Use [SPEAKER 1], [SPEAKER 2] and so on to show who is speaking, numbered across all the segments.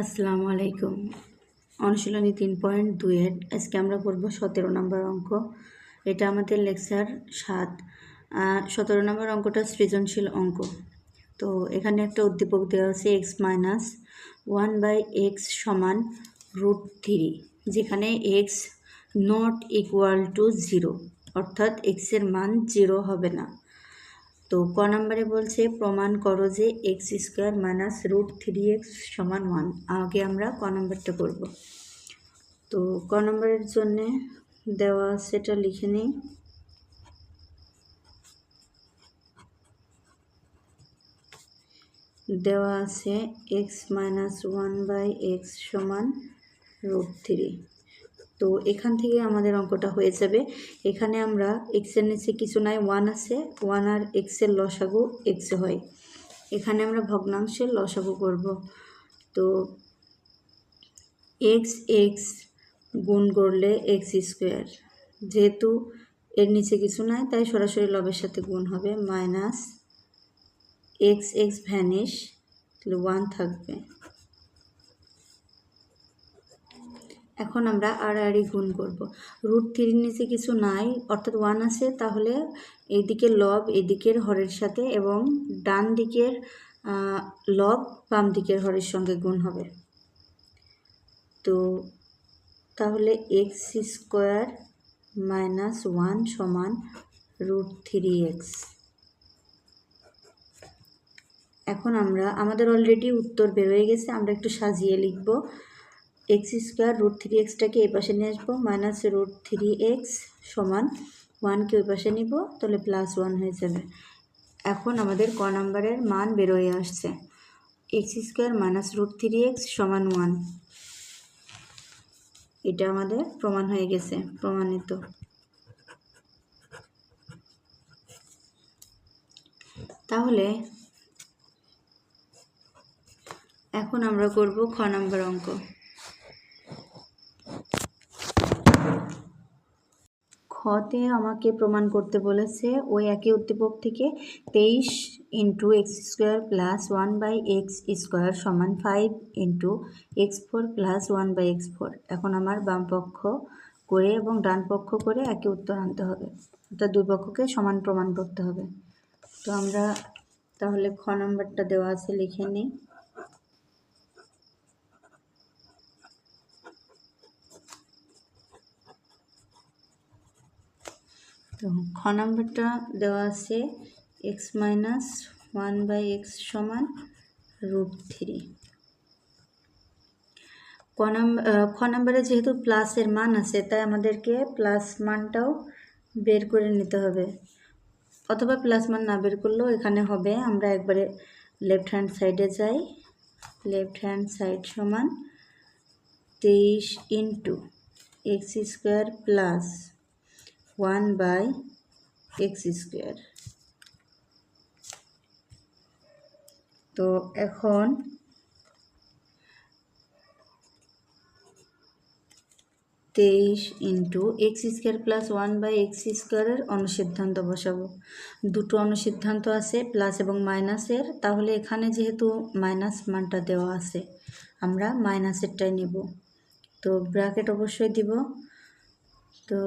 [SPEAKER 1] আসসালামু আলাইকুম। অনুশীলনী তিন পয়েন্ট দুই দুইয়ের আজকে আমরা পড়ব সতেরো নম্বর অঙ্ক। এটা আমাদের লেকচার সাত। সতেরো নম্বর অঙ্কটা সৃজনশীল অঙ্ক। তো এখানে একটা উদ্দীপক দেওয়া আছে x minus one by x সমান রুট থ্রি, যেখানে x not equal to zero, অর্থাৎ এক্সের মান জিরো হবে না। তো ক নম্বরে বলছে, প্রমাণ করো যে x square minus root three x সমান ওয়ান আগে আমরা ক নম্বরটা করব। তো ক নম্বরের জন্যে দেওয়া সেটা লিখে নিই। দেওয়া আছে x minus one by x সমান রুট থ্রি তো এখান থেকে আমাদের অঙ্কটা হয়ে যাবে। এখানে আমরা এক্সের নিচে কিছু নাই ওয়ান আছে ওয়ান আর এক্সের লসাগু এক্সে হয়। এখানে আমরা ভগ্নাংশের লসাগু করব। তো এক্স এক্স গুণ করলে এক্স স্কোয়ার যেহেতু এর নিচে কিছু নাই, তাই সরাসরি লবের সাথে গুণ হবে minus x x vanish one থাকবে। এখন আমরা আড়াআড়ি গুণ করব। রুট থ্রির নিচে কিছু নাই, অর্থাৎ ওয়ান আছে, তাহলে এইদিকের লব এদিকের হরের সাথে এবং ডান দিকের লব বাম দিকের হরের সঙ্গে গুণ হবে। তো তাহলে এক্স স্কোয়ার মাইনাস ওয়ান সমান রুট থ্রি এক্স এখন আমরা, আমাদের অলরেডি উত্তর বেরোয় গেছে, আমরা একটু সাজিয়ে লিখব। এক্স স্কোয়ার রুট থ্রি এক্সটাকে এই পাশে নিয়ে আসব, মাইনাস রুট থ্রি এক্স সমান ওয়ানকে ওই পাশে নিব, তাহলে প্লাস ওয়ান হয়ে যাবে। এখন আমাদের ক নাম্বারের মান বেরোয় আসছে। X square minus root three x সমান ওয়ান। এটা আমাদের প্রমাণ হয়ে গেছে, প্রমাণিত। তাহলে এখন আমরা করব খ নাম্বার অঙ্ক। খতে আমাকে প্রমাণ করতে বলেছে, ওই একই উদ্দীপক থেকে তেইশ into x square plus one by x square সমান five into x four plus one by x four এখন আমার বাম পক্ষ করে এবং ডান পক্ষ করে একই উত্তর আনতে হবে। অর্থাৎ দুই পক্ষকে সমান প্রমাণ করতে হবে। তো আমরা তাহলে খ নম্বরটা দেওয়া আছে, লিখে নিই। তো খ নম্বরটা দেওয়া আছে x minus one by x সমান রুট থ্রি ক নম্বর নম্বরে যেহেতু প্লাসের মান আছে, তাই আমাদেরকে প্লাস মানটাও বের করে নিতে হবে। অথবা প্লাস মান না বের করলেও এখানে হবে। আমরা একবারে লেফট হ্যান্ড সাইডে যাই। লেফট হ্যান্ড সাইড সমান তেইশ into x square plus one by x square. তো এখন তেইশ into x square plus one by x স্কোয়ারের অনুসিদ্ধান্ত বসাবো। দুটো অনুসিদ্ধান্ত আছে, প্লাস এবং মাইনাসের। তাহলে এখানে যেহেতু মাইনাস মানটা দেওয়া আছে, আমরা মাইনাসেরটাই নেব। তো ব্র্যাকেট অবশ্যই দিব। তো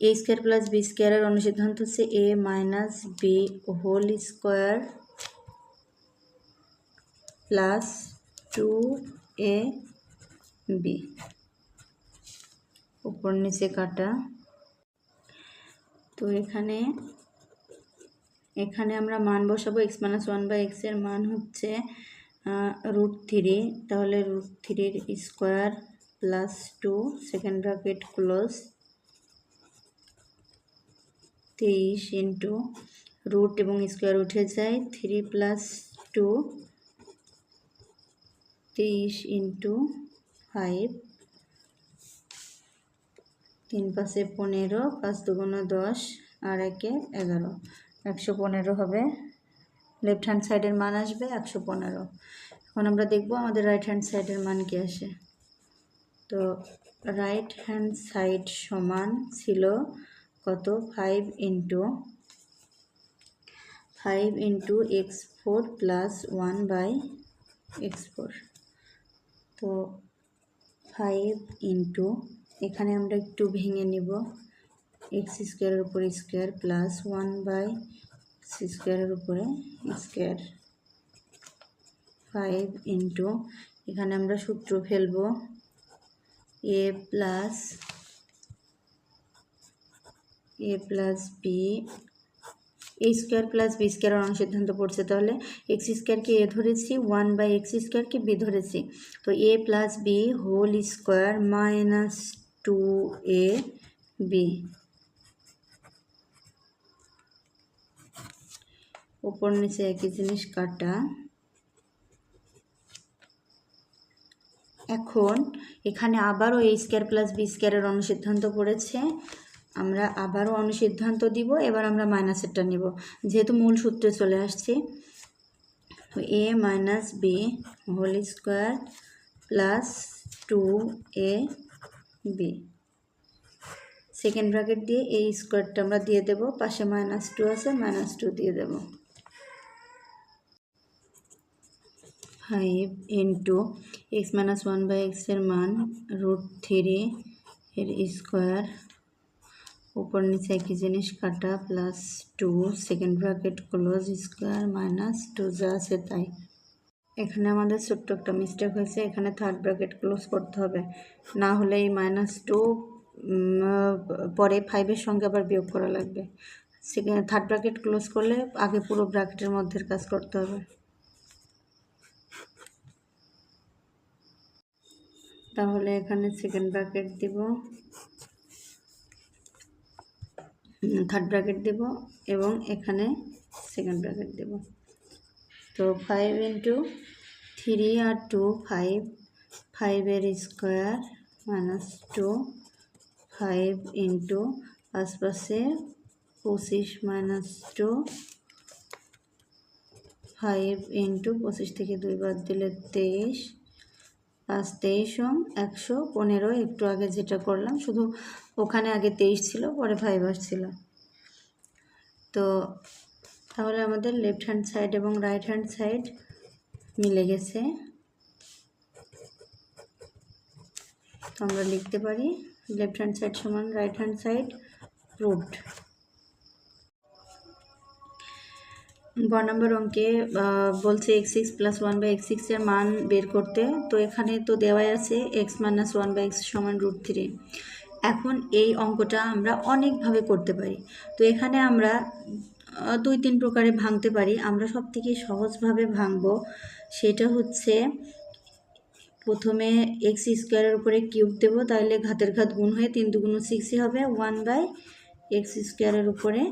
[SPEAKER 1] এ স্কোয়ার প্লাস বি স্কোয়ারের অনুসিদ্ধান্ত হচ্ছে a minus b whole square plus two a b উপর নিচে কাটা। তো এখানে এখানে আমরা মান বসাবো এক্স মাইনাস ওয়ান বাই এক্সের মান হচ্ছে রুট থ্রি তাহলে রুট থ্রির square plus two second bracket close তেইশ ইন্টু রুট এবং স্কোয়ার উঠে যায় থ্রি প্লাস টু, তেইশ ইন্টু ফাইভ, তিন পাশে পনেরো, পাঁচ দুগুণ দশ, আর একে এগারো। একশো পনেরো হবে। লেফট হ্যান্ড সাইডের মান আসবে একশো পনেরো। এখন আমরা দেখব আমাদের রাইট হ্যান্ড সাইডের মান কি আসে। তো রাইট হ্যান্ড সাইড সমান ছিল কত? Five into five into x four plus one by x four তো ফাইভ ইন্টু এখানে আমরা একটু ভেঙে নিব। এক্স স্কোয়ারের উপরে স্কোয়ার প্লাস ওয়ান বাই স্কোয়ারের উপরে স্কোয়ার ফাইভ ইন্টু এখানে আমরা সূত্র ফেলব। A plus a plus b a square plus b square অনুসিদ্ধান্ত পড়ছে তাহলে এক্স স্কোয়ারকে এ ধরেছি ওয়ান বাই এক্স স্কোয়ারকে বি ধরেছি। তো a plus b whole square minus two a b উপর নিচে একই জিনিস কাটা। এখন এখানে আবারও এ স্কোয়ার প্লাস বি স্কোয়ারের অনুসিদ্ধান্ত পড়েছে। আমরা আবারও অনুসিদ্ধান্ত দিব, এবার আমরা মাইনাসেরটা নিব। যেহেতু মূল সূত্রে চলে আসছি a minus b whole square plus two a b second bracket দিয়ে এই স্কোয়ারটা আমরা দিয়ে দেব, পাশে মাইনাস টু আছে মাইনাস টু দিয়ে দেব। Five into x minus one by এক্সের মান রুট থ্রি এর স্কোয়ার উপর নিচে একই জিনিস, কাটা plus two second bracket close square minus two যা আছে তাই। এখানে আমাদের ছোট্ট একটা মিস্টেক হয়েছে, এখানে থার্ড ব্র্যাকেট ক্লোজ করতে হবে। না হলে এই মাইনাস টু পরে ফাইভের সঙ্গে আবার বিয়োগ করা লাগবে। সেখানে থার্ড ব্র্যাকেট ক্লোজ করলে আগে পুরো ব্র্যাকেটের মধ্যে কাজ করতে হবে। তাহলে এখানে সেকেন্ড ব্র্যাকেট দিব। থার্ড ব্র্যাকেট দেব এবং এখানে সেকেন্ড ব্র্যাকেট দেব। তো ফাইভ ইন্টু থ্রি আর টু ফাইভ ফাইভের square minus two five into আশপাশে পঁচিশ মাইনাস টু ফাইভ ইন্টু পঁচিশ থেকে দুই বাদ দিলে তেইশ পাঁচ তেইশ একশো পনেরো। একটু আগে যেটা করলাম, শুধু ওখানে আগে তেইশ ছিল, পরে ফাইভ আসছিল তো তাহলে আমাদের লেফট হ্যান্ড সাইড এবং রাইট হ্যান্ড সাইড মিলে গেছে। তো আমরা লিখতে পারি লেফট হ্যান্ড সাইড সমান রাইট হ্যান্ড সাইড রুট ব নম্বর অঙ্কে বলছে x six plus one by x সিক্সের মান বের করতে। তো এখানে তো দেওয়াই আছে x minus one by x সমান রুট থ্রি এখন এই অঙ্কটা আমরা অনেকভাবে করতে পারি। তো এখানে আমরা দুই তিন প্রকারে ভাঙতে পারি। আমরা সব থেকে সহজভাবে ভাঙব সেটা হচ্ছে, প্রথমে এক্স স্কোয়ারের উপরে কিউব দেব তাহলে ঘাতের ঘাত গুণ হয়ে তিন দুগুণ সিক্সই হবে ওয়ান বাই এক্স স্কোয়ারের উপরে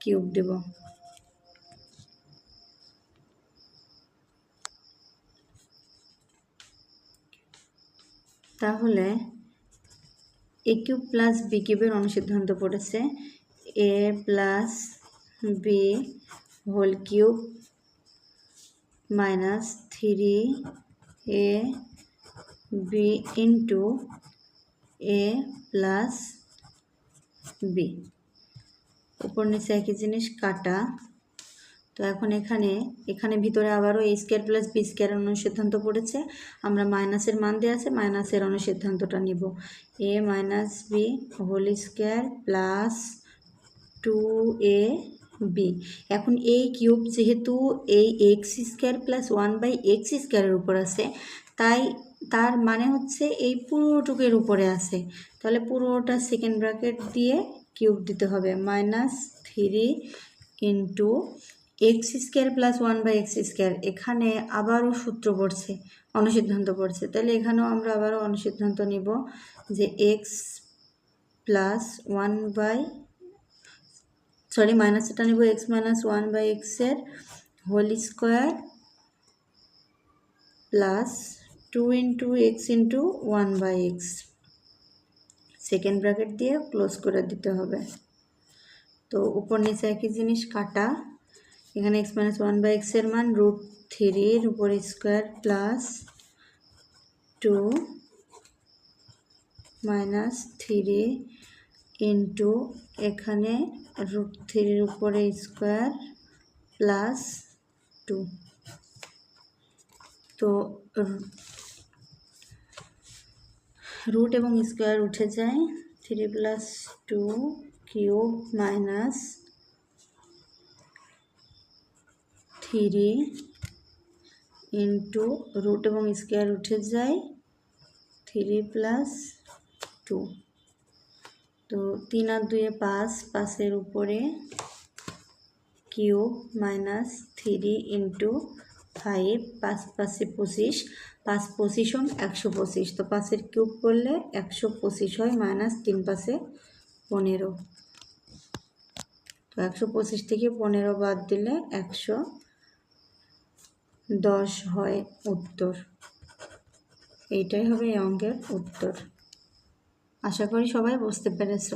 [SPEAKER 1] কিউব দেব। তাহলে এ কিউব প্লাস বি কিউবের অনুসিদ্ধান্ত পড়েছে। A plus b whole cube minus three a b into a plus b উপর নিচে একই জিনিস, কাটা। তো এখন এখানে এখানে ভিতরে আবারও a square plus b square অনুসিদ্ধান্ত পড়েছে। আমরা মাইনাসের মান দিয়ে আছে মাইনাসের অনুসিদ্ধান্তটা নিব। A minus b whole square plus two a b এখন এই কিউব যেহেতু এই x square plus one by x স্কোয়ারের উপর আছে, তাই তার মানে হচ্ছে এই পুরোটুকের উপরে আছে। তাহলে পুরোটা সেকেন্ড ব্র্যাকেট দিয়ে কিউব দিতে হবে। Minus three into x square plus one by x square এখানে আবারও সূত্র পড়ছে, অনুসিদ্ধান্ত পড়ছে। তাহলে এখানেও আমরা আবারও অনুসিদ্ধান্ত নিব যে x plus one by sorry minus এটা নিব এক্স মাইনাস ওয়ান বাই এক্সের whole square plus two into x into one by x second bracket দিয়ে ক্লোজ করে দিতে হবে। তো উপর নিচে একই জিনিস, কাটা। এখানে এক্স মাইনাস ওয়ান বাই এক্সের মান রুট থ্রির উপর square plus two minus three into এখানে রুট থ্রির উপরে স্কোয়ার প্লাস টু তো রুট এবং স্কোয়ার উঠে যায় three plus two cube minus three into root এবং স্কোয়ার উঠে যায় থ্রি প্লাস টু। তো তিন আর দুয়ে পাঁচ, পাঁচের উপরে cube minus three into five, পাঁচ, পাঁচে পঁচিশ, পাঁচ, পঁচিশ হন একশো পঁচিশ। তো পাঁচের কিউব করলে একশো পঁচিশ হয় মাইনাস তিন পাশে পনেরো। তো একশো পঁচিশ থেকে পনেরো বাদ দিলে একশো দশ হয় উত্তর। এইটাই হবে এই অঙ্কের উত্তর। আশা করি সবাই বুঝতে পেরেছ।